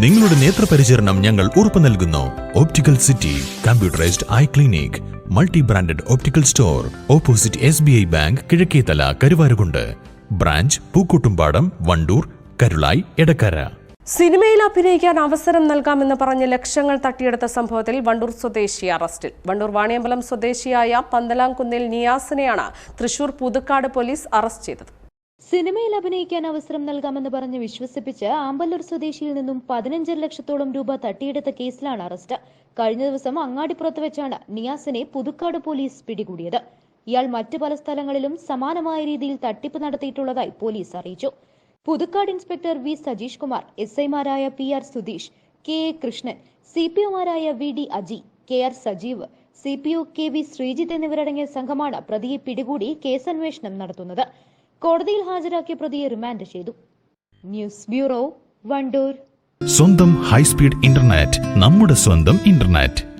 നിങ്ങളുടെ നേത്രപരിചരണം ഞങ്ങൾ ഉറപ്പു നൽകുന്നു. Optical city computerised eye clinic multi branded optical store opposite S B I bank Kizhakkethala Karuvarakundu. Branch Pookkottumpadam Wandoor Karulai Edakkara സിനിമയിൽ അഭിനയിക്കാൻ അവസരം നൽകാമെന്ന് പറഞ്ഞ് ലക്ഷങ്ങൾ തട്ടിയെടുത്ത സംഭവത്തിൽ വണ്ടൂർ സ്വദേശി അറസ്റ്റിൽ വണ്ടൂർ വാണിയമ്പലം സ്വദേശിയായ പന്തലാംകുന്നിൽ നിയാസിനെയാണ് തൃശൂർ പുതുക്കാട് പോലീസ് അറസ്റ്റ് ചെയ്തത്. സിനിമയിൽ അഭിനയിക്കാൻ അവസരം നൽകാമെന്ന് പറഞ്ഞ് വിശ്വസിപ്പിച്ച് ആമ്പല്ലൂർ സ്വദേശിയിൽ നിന്നും പതിനഞ്ചര ലക്ഷത്തോളം രൂപ തട്ടിയെടുത്ത കേസിലാണ് അറസ്റ്റ്. കഴിഞ്ഞ ദിവസം അങ്ങാടിപ്പുറത്ത് വെച്ചാണ് നിയാസിനെ പുതുക്കാട് പോലീസ് പിടികൂടിയത്. ഇയാൾ മറ്റു പല സ്ഥലങ്ങളിലും സമാനമായ രീതിയിൽ തട്ടിപ്പ് നടത്തിയിട്ടുള്ളതായി പോലീസ് അറിയിച്ചു. Puthukkad inspector V Sajeesh Kumar S ഐമാരായ P R Sudheesh K A Krishnan C P ഒമാരായ V D Aji K R Sajeev C P O K V Sreejith എന്നിവരടങ്ങിയ സംഘമാണ് പ്രതിയെ പിടികൂടി കേസന്വേഷണം നടത്തുന്നത്. കോടതിയിൽ ഹാജരാക്കിയ പ്രതിയെ റിമാൻഡ് ചെയ്തു. News bureau Wandoor. സ്വന്തം ഹൈസ്പീഡ് ഇന്റർനെറ്റ് നമ്മുടെ സ്വന്തം ഇന്റർനെറ്റ്.